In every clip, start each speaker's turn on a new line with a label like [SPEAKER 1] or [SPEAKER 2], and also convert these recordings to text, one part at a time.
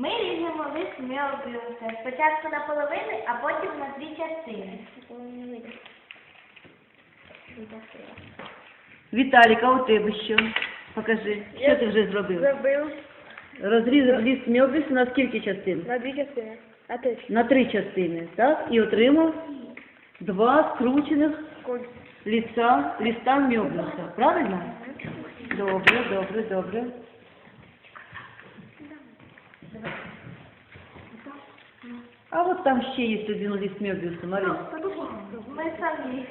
[SPEAKER 1] Ми ріжемо лист меобіуса. Спочатку на половини, а потім на дві частини.
[SPEAKER 2] Віталік, а у тебе що? Покажи, що ти вже зробив?
[SPEAKER 3] Зробив
[SPEAKER 2] Розрізав ліст мьобіс на скільки частин?
[SPEAKER 3] на дві частини. А ти ж?
[SPEAKER 2] На три частини, так? І отримав два скручених
[SPEAKER 3] Коль.
[SPEAKER 2] ліста, ліста мьобіуса. Правильно? Добре, добре, добре. А от там ще є один ліст мьобіуса, Марин.
[SPEAKER 1] Ми самі.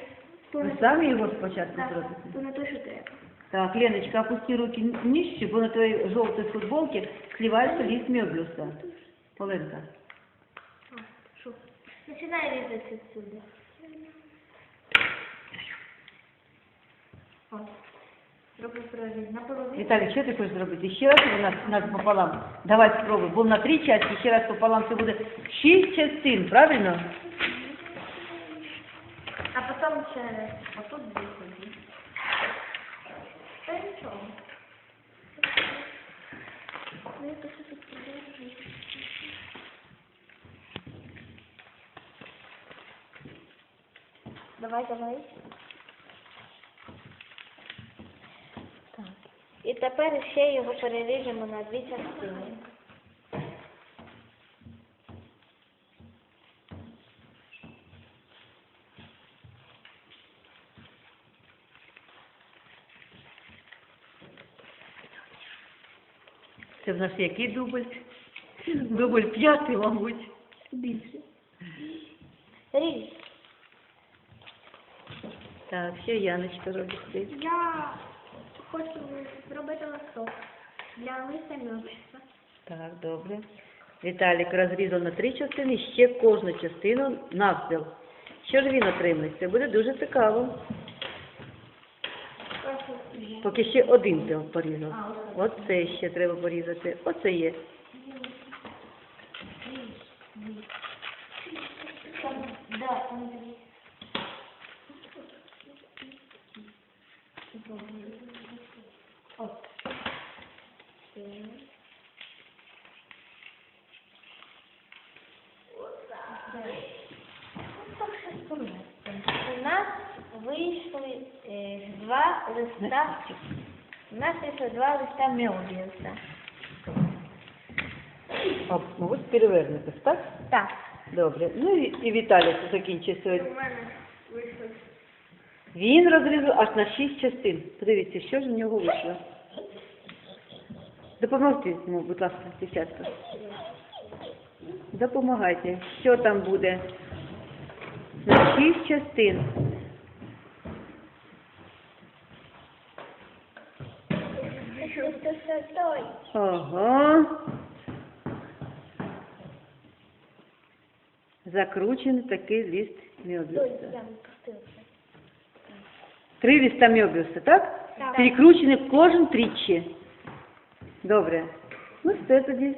[SPEAKER 2] Ви самі його спочатку зробите?
[SPEAKER 1] То не те, що треба.
[SPEAKER 2] Так, Леночка, опусти руки нижче, бо на твоей желтой футболке сливается лист мебиуса. Поленка.
[SPEAKER 1] Починай різати відсюди. От. Роби проріз. На половину.
[SPEAKER 2] Віталій, що ти хочеш зробити? Ще раз у нас, нас пополам. Давай спробуй. Бо на три частини, ще раз пополам, це буде шість частин, правильно?
[SPEAKER 1] А потім ще раз. А тут тоді. Та нічого. Ну, я просто тут продовжую. Давай, давай. Так. І тепер ще його переріжемо на дві частини.
[SPEAKER 2] Це в нас який дубль? Дубль п'ятий, мабуть.
[SPEAKER 1] Більше. Ріж.
[SPEAKER 2] Так, що Яночка робить?
[SPEAKER 1] Я хочу зробити листок для листя мьобіса.
[SPEAKER 2] Так, добре. Віталік розрізав на три частини, ще кожну частину навпіл. Що ж він отримає? Це буде дуже цікаво. Поки ще один ти порізав. Оце ще треба порізати. Оце є.
[SPEAKER 1] Дві. От. У нас вийшли е, два листа. У нас вийшли два листа Меобіуса.
[SPEAKER 2] А, мабуть, перевернути, так?
[SPEAKER 1] Так.
[SPEAKER 2] Добре. Ну і, і Віталій закінчив сьогодні.
[SPEAKER 3] У мене вийшло.
[SPEAKER 2] Він розрізав аж на шість частин. Подивіться, що ж в нього вийшло. Допоможіть йому, будь ласка, дівчатка. Допомагайте. Що там буде? На шість частин. Ага. Закручений такий ліст
[SPEAKER 1] Той,
[SPEAKER 2] Три ліста мьобіуса, так?
[SPEAKER 1] Так.
[SPEAKER 2] Перекручений кожен тричі. Добре. Ну все тоді.